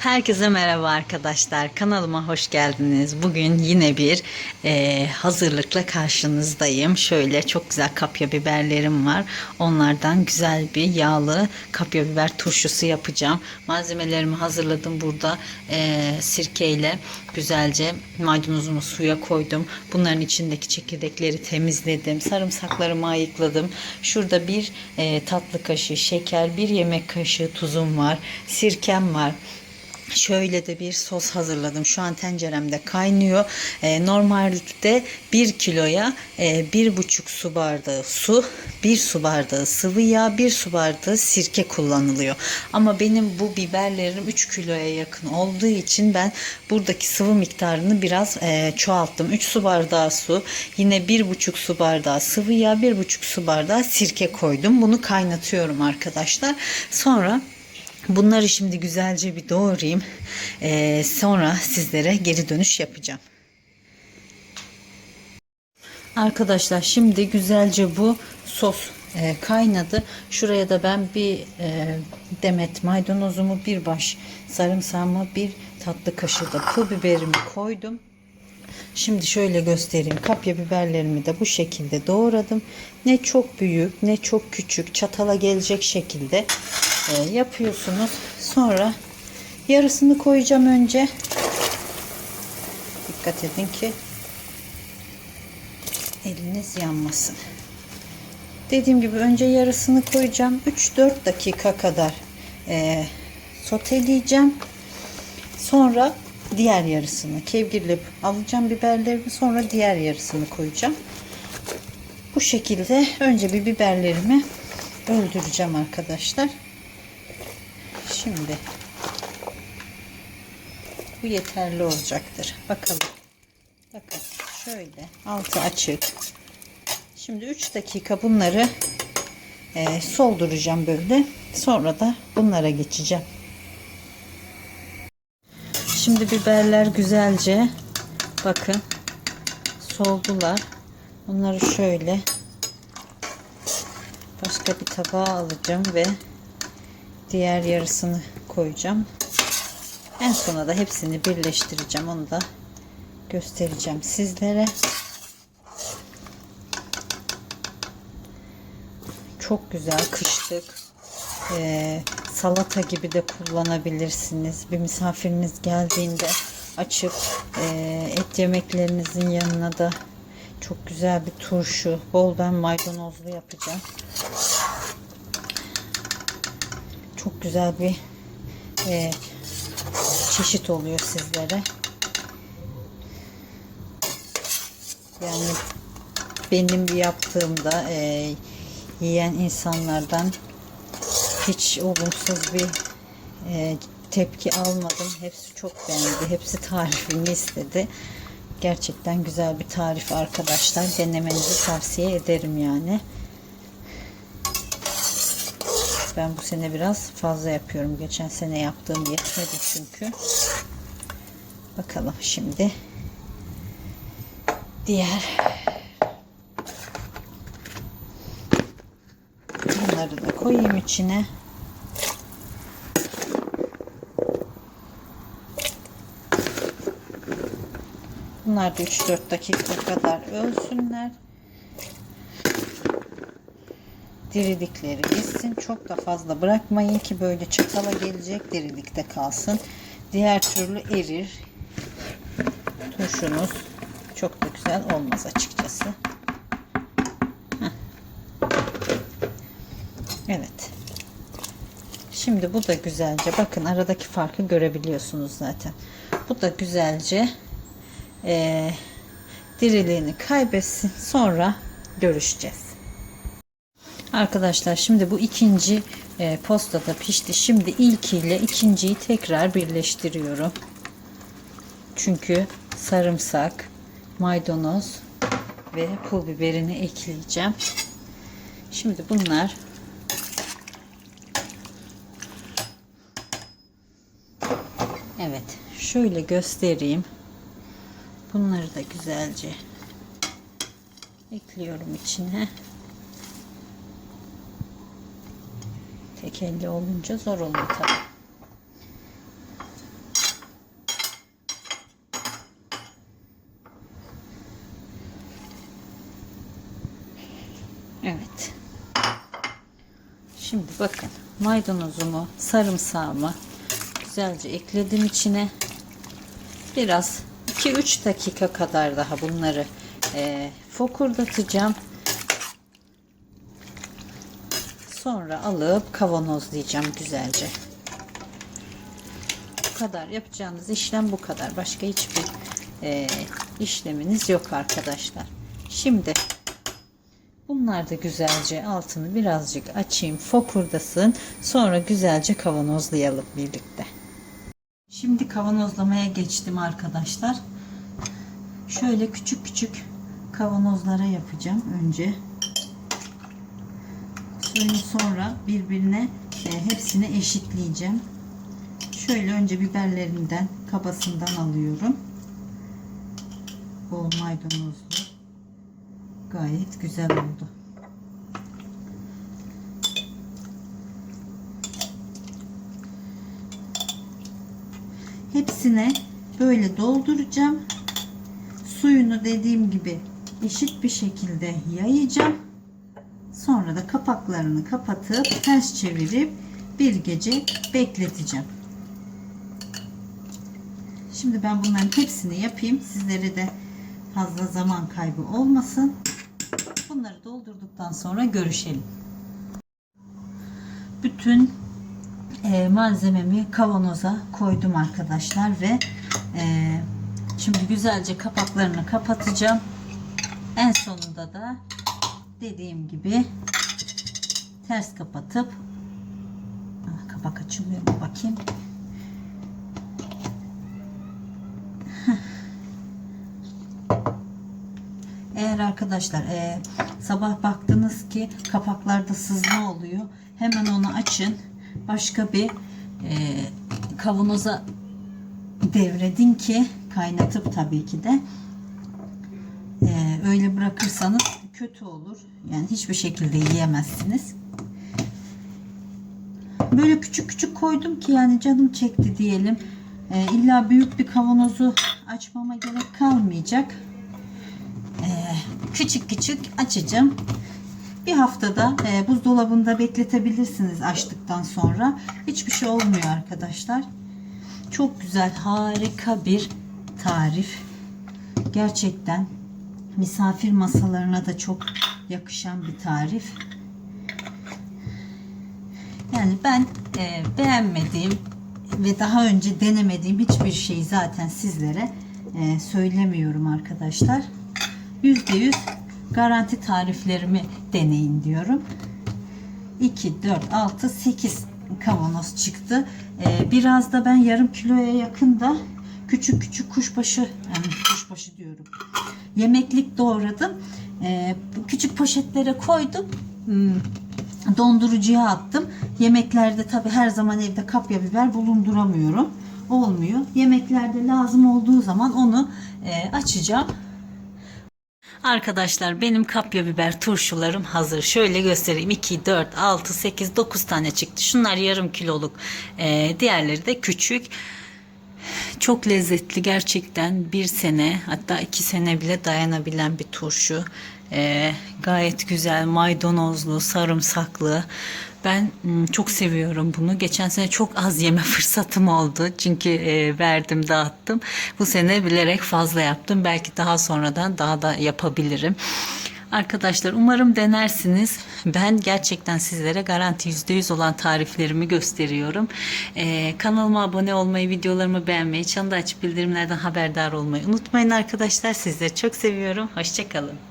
Herkese merhaba arkadaşlar. Kanalıma hoş geldiniz. Bugün yine bir e, hazırlıkla karşınızdayım. Şöyle çok güzel kapya biberlerim var. Onlardan güzel bir yağlı kapya biber turşusu yapacağım. Malzemelerimi hazırladım burada. E, sirkeyle güzelce maydanozumu suya koydum. Bunların içindeki çekirdekleri temizledim. Sarımsaklarımı ayıkladım. Şurada bir e, tatlı kaşığı şeker, bir yemek kaşığı tuzum var. Sirkem var. Şöyle de bir sos hazırladım. Şu an tenceremde kaynıyor. Ee, normalde 1 kiloya e, bir buçuk su bardağı su, bir su bardağı sıvı yağ, bir su bardağı sirke kullanılıyor. Ama benim bu biberlerim 3 kiloya yakın olduğu için ben buradaki sıvı miktarını biraz e, çoğalttım. 3 su bardağı su, yine bir buçuk su bardağı sıvı yağ, bir buçuk su bardağı sirke koydum. Bunu kaynatıyorum arkadaşlar. Sonra Bunları şimdi güzelce bir doğrayayım. Ee, sonra sizlere geri dönüş yapacağım. Arkadaşlar şimdi güzelce bu sos e, kaynadı. Şuraya da ben bir e, demet maydanozumu, bir baş sarımsağımı, bir tatlı kaşığı da pul biberimi koydum. Şimdi şöyle göstereyim. Kapya biberlerimi de bu şekilde doğradım. Ne çok büyük ne çok küçük çatala gelecek şekilde yapıyorsunuz. Sonra yarısını koyacağım önce. Dikkat edin ki eliniz yanmasın. Dediğim gibi önce yarısını koyacağım. 3-4 dakika kadar e, soteleyeceğim. Sonra diğer yarısını kevgirle alacağım biberlerimi sonra diğer yarısını koyacağım. Bu şekilde önce bir biberlerimi öldüreceğim arkadaşlar. Şimdi bu yeterli olacaktır. Bakalım. Bakın şöyle altı açık. Şimdi 3 dakika bunları e, solduracağım böyle. Sonra da bunlara geçeceğim. Şimdi biberler güzelce bakın soldular. Bunları şöyle başka bir tabağa alacağım ve diğer yarısını koyacağım. En sona da hepsini birleştireceğim. Onu da göstereceğim sizlere. Çok güzel kışlık ee, salata gibi de kullanabilirsiniz. Bir misafiriniz geldiğinde açıp e, et yemeklerinizin yanına da çok güzel bir turşu. Bol ben maydanozlu yapacağım. Çok güzel bir e, çeşit oluyor sizlere. Yani benim yaptığımda e, yiyen insanlardan hiç olumsuz bir e, tepki almadım. Hepsi çok beğendi. Hepsi tarifini istedi. Gerçekten güzel bir tarif arkadaşlar. Denemenizi tavsiye ederim yani. Ben bu sene biraz fazla yapıyorum. Geçen sene yaptığım yetmedi çünkü. Bakalım şimdi diğer bunları da koyayım içine. Bunlar da 3-4 dakika kadar ölsünler. Diridikleri gitsin. Çok da fazla bırakmayın ki böyle çatala gelecek dirilikte kalsın. Diğer türlü erir. Turşunuz çok da güzel olmaz açıkçası. Evet. Şimdi bu da güzelce bakın aradaki farkı görebiliyorsunuz zaten. Bu da güzelce e, diriliğini kaybetsin. Sonra görüşeceğiz. Arkadaşlar şimdi bu ikinci e, postada pişti. Şimdi ilkiyle ikinciyi tekrar birleştiriyorum. Çünkü sarımsak, maydanoz ve pul biberini ekleyeceğim. Şimdi bunlar Evet, şöyle göstereyim. Bunları da güzelce ekliyorum içine. tek elle olunca zor oluyor tabi. Evet. Şimdi bakın maydanozumu, sarımsağımı güzelce ekledim içine. Biraz 2-3 dakika kadar daha bunları e, fokurdatacağım. Sonra alıp kavanozlayacağım güzelce. Bu kadar yapacağınız işlem bu kadar. Başka hiçbir e, işleminiz yok arkadaşlar. Şimdi bunlar da güzelce altını birazcık açayım fokurdasın. Sonra güzelce kavanozlayalım birlikte. Şimdi kavanozlamaya geçtim arkadaşlar. Şöyle küçük küçük kavanozlara yapacağım önce. Suyunu sonra birbirine e, hepsini eşitleyeceğim. Şöyle önce biberlerinden kabasından alıyorum. Bol maydanozlu. Gayet güzel oldu. Hepsine böyle dolduracağım. Suyunu dediğim gibi eşit bir şekilde yayacağım. Kapaklarını kapatıp ters çevirip bir gece bekleteceğim. Şimdi ben bunların hepsini yapayım. Sizlere de fazla zaman kaybı olmasın. Bunları doldurduktan sonra görüşelim. Bütün e, malzememi kavanoza koydum arkadaşlar ve e, şimdi güzelce kapaklarını kapatacağım. En sonunda da dediğim gibi ters kapatıp kapak açılmıyor bakayım. Eğer arkadaşlar e, sabah baktınız ki kapaklarda sızma oluyor hemen onu açın. Başka bir e, kavanoza devredin ki kaynatıp tabii ki de. E, öyle bırakırsanız kötü olur. Yani hiçbir şekilde yiyemezsiniz böyle küçük küçük koydum ki yani canım çekti diyelim e, illa büyük bir kavanozu açmama gerek kalmayacak Ee, küçük küçük açacağım. Bir haftada e, buzdolabında bekletebilirsiniz açtıktan sonra. Hiçbir şey olmuyor arkadaşlar. Çok güzel, harika bir tarif. Gerçekten misafir masalarına da çok yakışan bir tarif. Yani ben e, beğenmediğim ve daha önce denemediğim hiçbir şeyi zaten sizlere e, söylemiyorum arkadaşlar. %100 garanti tariflerimi deneyin diyorum. 2, 4, 6, 8 kavanoz çıktı. Ee, biraz da ben yarım kiloya yakın da küçük küçük kuşbaşı yani kuşbaşı diyorum. Yemeklik doğradım. Ee, küçük poşetlere koydum. Hmm, dondurucuya attım. Yemeklerde tabi her zaman evde kapya biber bulunduramıyorum. Olmuyor. Yemeklerde lazım olduğu zaman onu e, açacağım. Arkadaşlar benim kapya biber turşularım hazır. Şöyle göstereyim. 2, 4, 6, 8, 9 tane çıktı. Şunlar yarım kiloluk. Ee, diğerleri de küçük. Çok lezzetli gerçekten bir sene hatta iki sene bile dayanabilen bir turşu. Ee, gayet güzel maydanozlu, sarımsaklı. Ben mm, çok seviyorum bunu. Geçen sene çok az yeme fırsatım oldu. Çünkü e, verdim, dağıttım. Bu sene bilerek fazla yaptım. Belki daha sonradan daha da yapabilirim. Arkadaşlar umarım denersiniz. Ben gerçekten sizlere garanti %100 olan tariflerimi gösteriyorum. Ee, kanalıma abone olmayı, videolarımı beğenmeyi, çanı da açıp bildirimlerden haberdar olmayı unutmayın arkadaşlar. Sizleri çok seviyorum. Hoşçakalın.